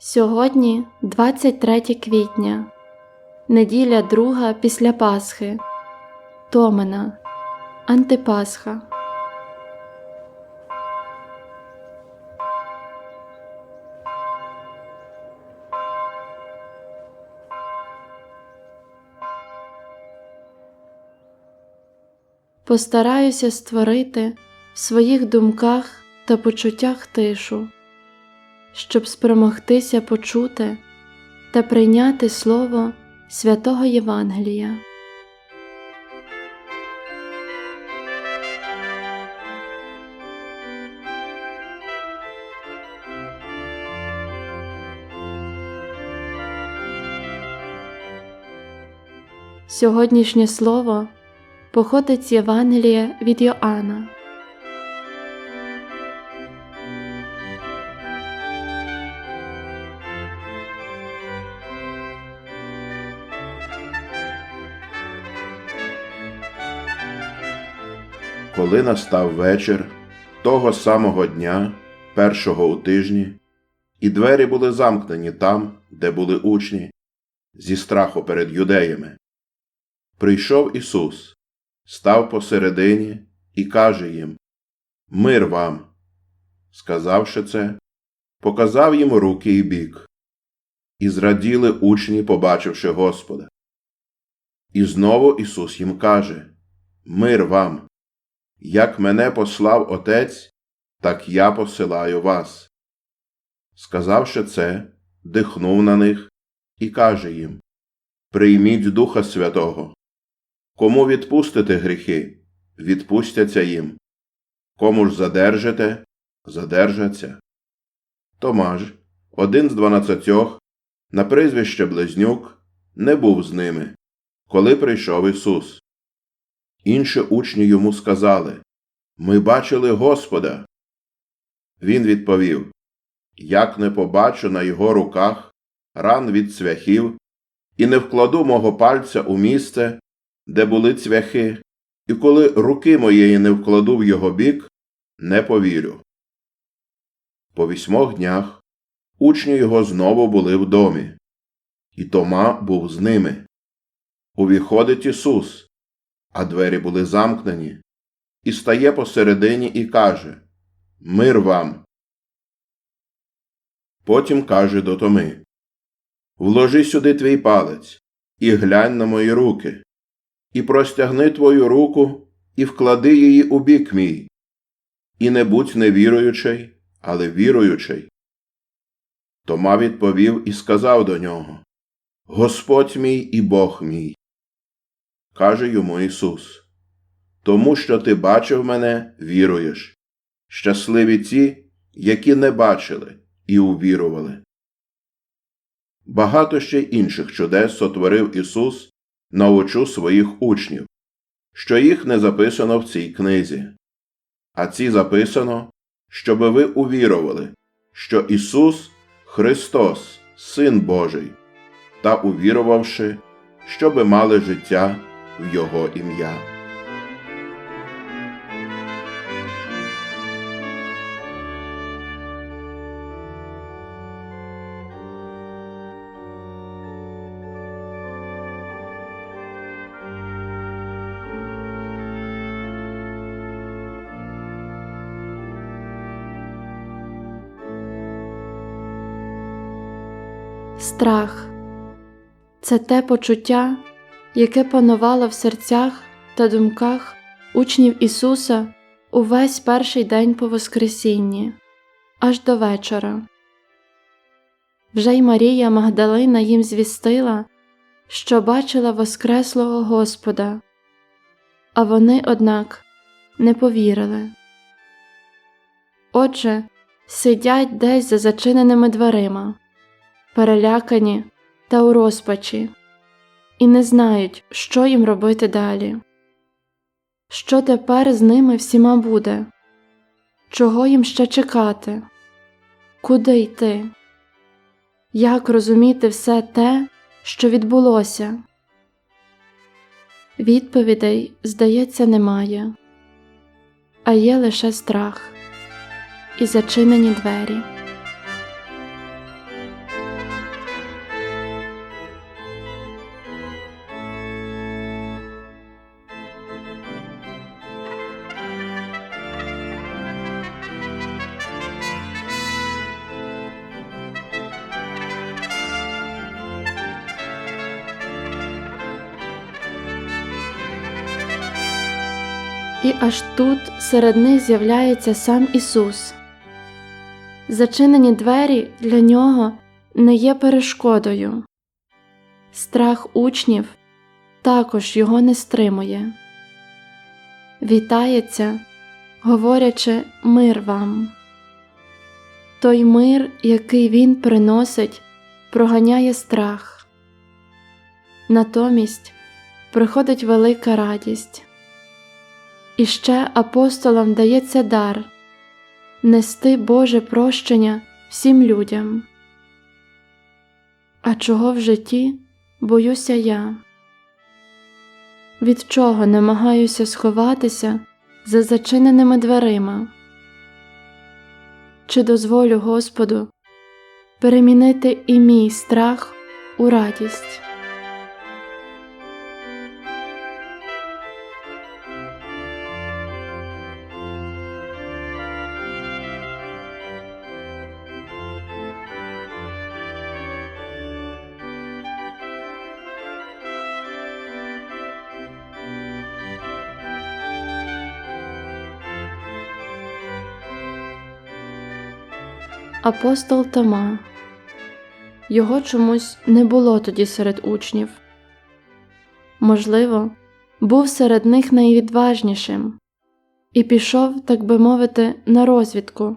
Сьогодні 23 квітня, неділя друга після Пасхи, Томина, Антипасха. Постараюся створити в своїх думках та почуттях тишу щоб спромогтися почути та прийняти Слово святого Євангелія. Сьогоднішнє слово походить з Євангелія від Йоанна. Коли настав вечір того самого дня, першого у тижні, і двері були замкнені там, де були учні, зі страху перед юдеями, прийшов Ісус, став посередині і каже їм Мир вам. Сказавши це, показав їм руки і бік, і зраділи учні, побачивши Господа. І знову Ісус їм каже Мир вам. Як мене послав Отець, так я посилаю вас. Сказавши це, дихнув на них і каже їм Прийміть Духа Святого. Кому відпустите гріхи, відпустяться їм. Кому ж задержите, задержаться. Томаж, один з дванадцятьох, на прізвище Близнюк, не був з ними, коли прийшов Ісус. Інші учні йому сказали Ми бачили Господа. Він відповів Як не побачу на його руках ран від цвяхів, і не вкладу мого пальця у місце, де були цвяхи, і коли руки моєї не вкладу в його бік, не повірю. По вісьмох днях учні його знову були в домі, і Тома був з ними. Увіходить Ісус а двері були замкнені, і стає посередині і каже Мир вам. Потім каже до Томи Вложи сюди твій палець і глянь на мої руки, і простягни твою руку і вклади її у бік мій, і не будь невіруючий, але віруючий. Тома відповів і сказав до нього Господь мій і Бог мій каже йому Ісус. Тому що ти бачив мене, віруєш. Щасливі ті, які не бачили і увірували. Багато ще інших чудес сотворив Ісус на очу своїх учнів, що їх не записано в цій книзі. А ці записано, щоби ви увірували, що Ісус Христос, Син Божий, та увірувавши, щоби мали життя в Його ім'я. Страх це те почуття, яке панувало в серцях та думках учнів Ісуса увесь перший день по Воскресінні, аж до вечора. Вже й Марія Магдалина їм звістила, що бачила Воскреслого Господа, а вони, однак, не повірили. Отже, сидять десь за зачиненими дверима, перелякані та у розпачі і не знають, що їм робити далі. Що тепер з ними всіма буде? Чого їм ще чекати? Куди йти? Як розуміти все те, що відбулося? Відповідей, здається, немає, а є лише страх і зачинені двері. І аж тут серед них з'являється сам Ісус. Зачинені двері для нього не є перешкодою. Страх учнів також його не стримує. Вітається, говорячи мир вам. Той мир, який він приносить, проганяє страх. Натомість приходить велика радість. І ще апостолам дається дар нести Боже прощення всім людям. А чого в житті боюся я? Від чого намагаюся сховатися за зачиненими дверима? Чи дозволю Господу перемінити і мій страх у радість? Апостол Тома. Його чомусь не було тоді серед учнів. Можливо, був серед них найвідважнішим і пішов, так би мовити, на розвідку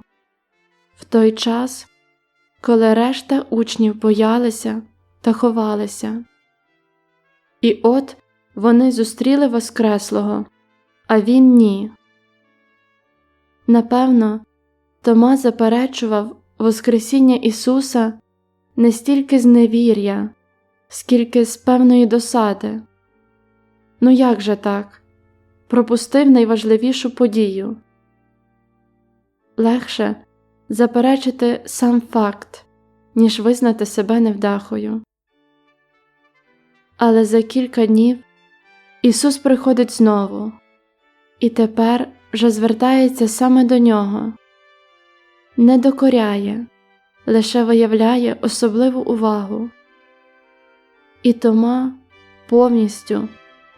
в той час, коли решта учнів боялися та ховалися. І от вони зустріли Воскреслого, а він ні. Напевно, Тома заперечував Воскресіння Ісуса не стільки з невір'я, скільки з певної досади. Ну як же так? Пропустив найважливішу подію. Легше заперечити сам факт, ніж визнати себе невдахою. Але за кілька днів Ісус приходить знову, і тепер вже звертається саме до нього не докоряє, лише виявляє особливу увагу. І Тома повністю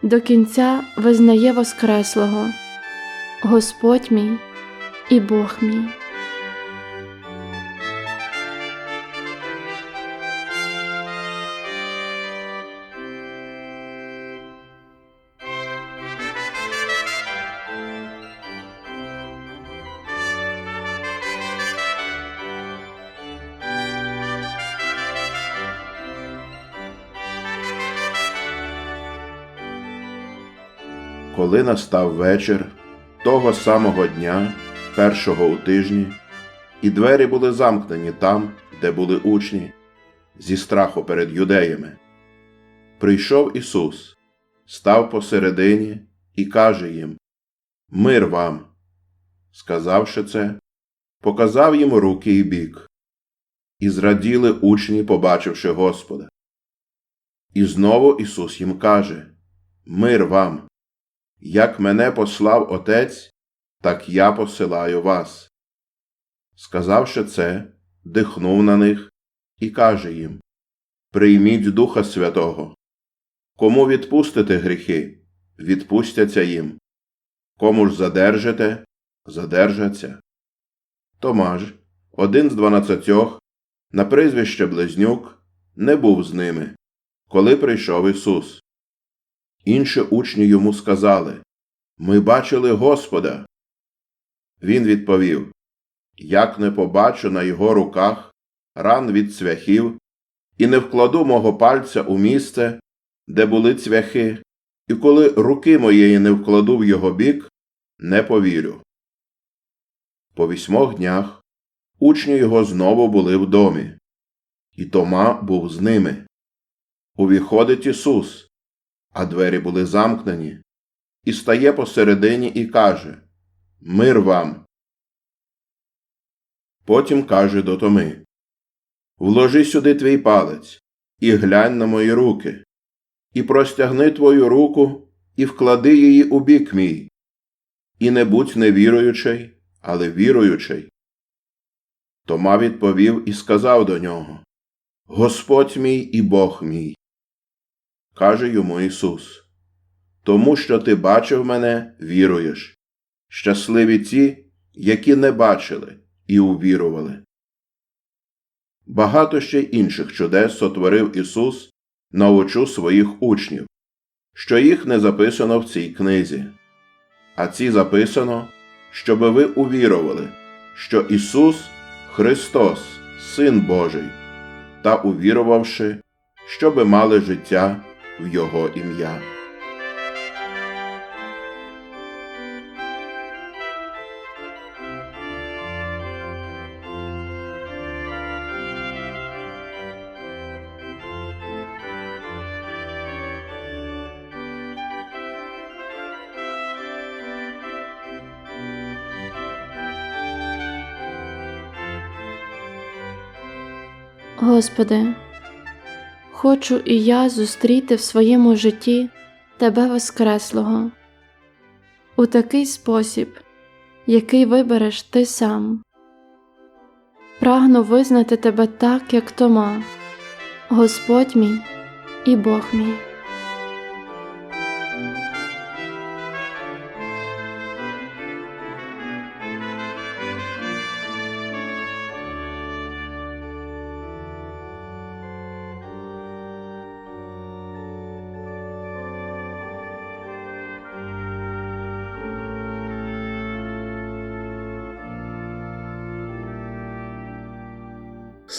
до кінця визнає Воскреслого Господь мій і Бог мій. Коли настав вечір того самого дня, першого у тижні, і двері були замкнені там, де були учні, зі страху перед юдеями. Прийшов Ісус, став посередині і каже їм Мир вам. Сказавши це, показав їм руки і бік. І зраділи учні, побачивши Господа. І знову Ісус їм каже Мир вам. Як мене послав Отець, так я посилаю вас. Сказавши це, дихнув на них і каже їм Прийміть Духа Святого. Кому відпустите гріхи, відпустяться їм. Кому ж задержите, задержаться. Томаж, один з дванадцятьох, на прізвище Близнюк, не був з ними, коли прийшов Ісус. Інші учні йому сказали Ми бачили Господа. Він відповів Як не побачу на його руках ран від цвяхів, і не вкладу мого пальця у місце, де були цвяхи, і коли руки моєї не вкладу в його бік, не повірю. По вісьмох днях учні його знову були в домі, і Тома був з ними. Увіходить Ісус а двері були замкнені, і стає посередині і каже Мир вам. Потім каже до Томи Вложи сюди твій палець і глянь на мої руки, і простягни твою руку і вклади її у бік мій, і не будь невіруючий, але віруючий. Тома відповів і сказав до нього Господь мій і Бог мій каже йому Ісус. Тому що ти бачив мене, віруєш. Щасливі ті, які не бачили і увірували. Багато ще інших чудес сотворив Ісус на очу своїх учнів, що їх не записано в цій книзі. А ці записано, щоби ви увірували, що Ісус Христос, Син Божий, та увірувавши, щоби мали життя в Його ім'я. Господи, хочу і я зустріти в своєму житті Тебе Воскреслого у такий спосіб, який вибереш Ти сам. Прагну визнати Тебе так, як Тома, Господь мій і Бог мій.